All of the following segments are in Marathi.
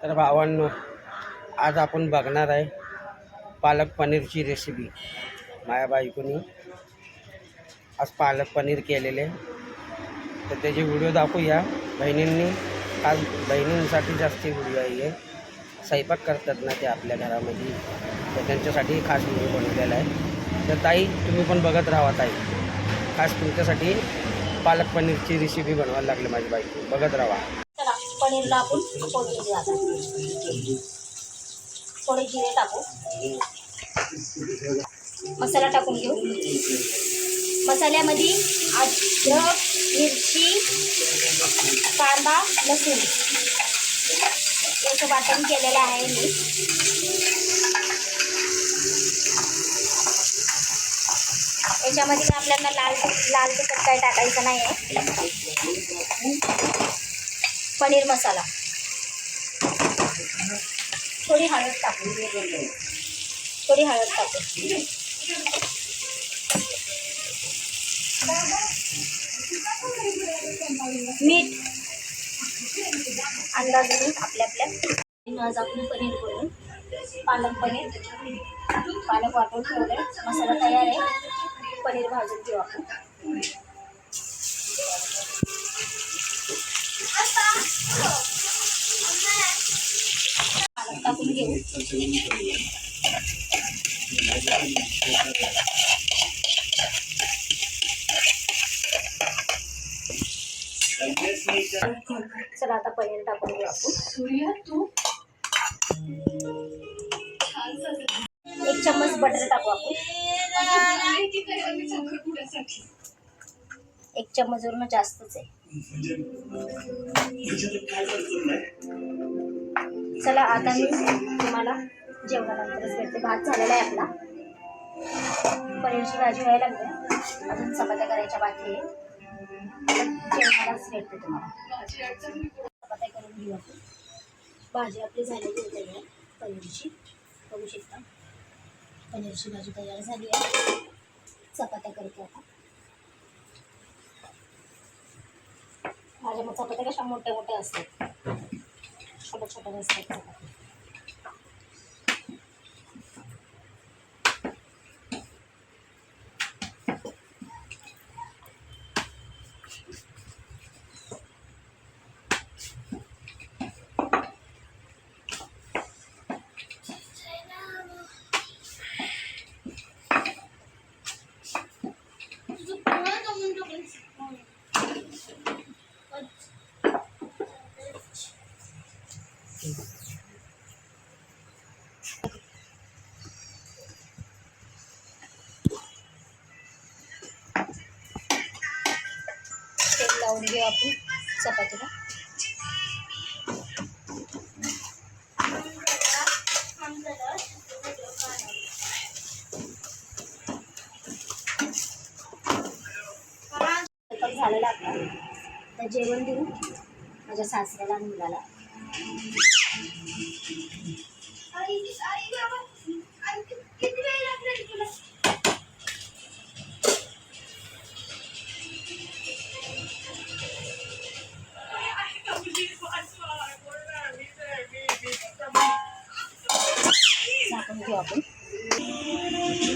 तर भावांनो आज आपण बघणार आहे पालक पनीरची रेसिपी माझ्या बायकोनी आज पालक पनीर केलेले. तर त्याचे व्हिडिओ दाखवूया. बहिणींनी आज बहिणींसाठी जास्ती व्हिडिओ आहे स्वयंपाक करतात ना ते आपल्या घरामध्ये. तर त्यांच्यासाठी खास व्हिडिओ बनवलेला आहे. तर ताई तुम्ही पण बघत राहा ताई. खास तुमच्यासाठी पालक पनीरची रेसिपी बनवायला लागली माझी बायको. बघत राहा. पनीरला आपण फोडणी देऊ आता. थोडे जिरे टाकू. मसाला टाकून घेऊ. मसाल्यामध्ये अद्रक मिरची कांदा लसूण. याचं वाटण केलेलं आहे मी. याच्यामध्ये आपल्याला लाल लाल तिखट काय टाकायचं नाही आहे पनीर मसाला. थोडी हळद टाकू थोडी हळद टाकू मीठ. अंदाजाने आपल्या आपल्या. आज आपण पनीर करून पालक पनीर. पालक वाटून ठेवलं मसाला तयार आहे. पनीर भाजून घेऊ आपण पालक टाकून घेऊ चला आता पनीर टाकून घेऊ आपण. एक चम्मच बटर टाकू आपण. एक चम्मच वरून जास्तच आहे. चला आता मी तुम्हाला जेवणानंतरच भेटते. भात झालेला आहे आपला. पनीरची भाजी व्हायला लागली. अजून चपात्या करायच्या बाकी आहे. जेवणालाच भेटते तुम्हाला. चपात्या करून घेऊ आपण. भाजी आपली झालेली आहे तयार. पनीरची. बघू शकता. पनीरची भाजी तयार झाली आहे. चपात्या करते आता माझ्या मग चपात्या कशा मोठ्या मोठ्या असतात छोट्या छोट्या नसतात चपात्या लावून घेऊ आपण चपातीला. झालेला आपला तर जेवण देऊ. माझ्या सासऱ्याला आणि मुलाला.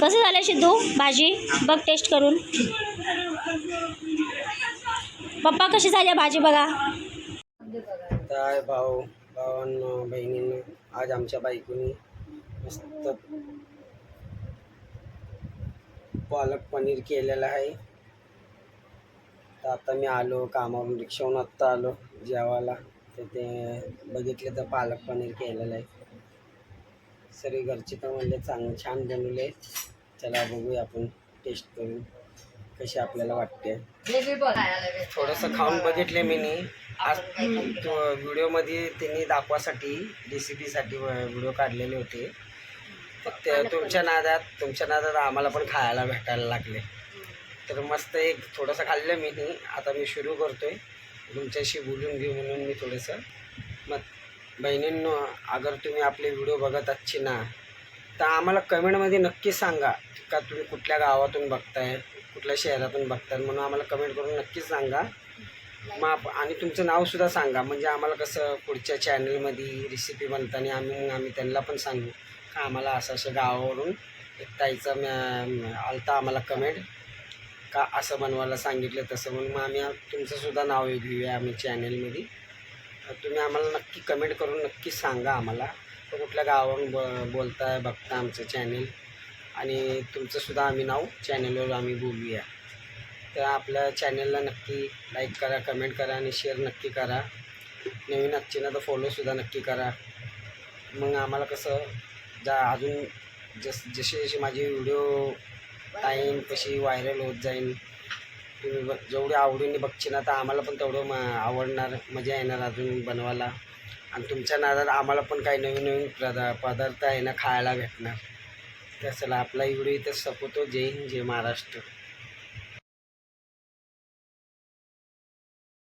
कसं झालं सिद्धू? भाजी? बघ टेस्ट करून. पप्पा कशी झाली भाजी बघा. काय भाऊ भावांनो बहिणींनो आज आमच्या बायकोनी मस्त पालक पनीर केलेलं आहे. तर आता मी आलो कामावरून रिक्षावरून आत्ता आलो जेवायला. तर ते बघितले तर पालक पनीर केलेलं आहे. सगळे घरचे तर म्हणले चांग छान बनवले चला बघूया आपण टेस्ट करून कशी आपल्याला वाटते. थोडंसं खाऊन बघितले मी नी आज तो व्हिडिओमध्ये त्यांनी दाखवासाठी रेसिपीसाठी व्हिडिओ काढलेले होते. तर तुमच्या नादात तुमच्या नादात आम्हाला पण खायला भेटायला लागले. तर मस्त एक थोडंसं खाल्लं मी नी आता मी सुरू करतो आहे तुमच्याशी बोलून घेऊ म्हणून मी थोडंसं. मग बहिणींनो अगर तुम्ही आपले व्हिडिओ बघत असची ना तर आम्हाला कमेंटमध्ये नक्की सांगा का तुम्ही कुठल्या गावातून बघताय कुठल्या शहरातून बघताय म्हणून आम्हाला कमेंट करून नक्कीच सांगा. मग आप- आणि तुमचं नावसुद्धा सांगा. म्हणजे आम्हाला कसं पुढच्या चॅनलमध्ये रेसिपी बनताना आम्ही मग आम्ही त्यांना पण सांगू का आम्हाला असं असं गावावरून एक ताईचा आलता आम्हाला कमेंट का असं बनवायला सांगितलं तसं म्हणून मग आम्ही तुमचंसुद्धा नाव घेऊया आम्ही चॅनलमध्ये तुम्ही आम्हाला नक्की कमेंट करून नक्की सांगा आम्हाला. तर कुठल्या गावावरून ब बोलताय बघता आमचं चॅनेल आणि तुमचंसुद्धा आम्ही नाव चॅनलवर आम्ही बोलूया. तर आपल्या चॅनलला नक्की लाईक करा कमेंट करा आणि शेअर नक्की करा. नवीन असचे ना तर फॉलोसुद्धा नक्की करा. मग आम्हाला कसं जा अजून जस जसे जसे माझे व्हिडिओ टाईम कशी व्हायरल होत जाईल तुम्ही बघ जेवढे आवडीने बघचे ना तर आम्हाला पण तेवढं म आवडणार मजा येणार अजून बनवायला. आणि तुमच्या नादात आम्हाला पण काही नवीन नवीन प्रदा पदार्थ आहे ना खायला भेटणार. तर चला आपला व्हिडिओ इथं सपोतो जय हिंद जय महाराष्ट्र.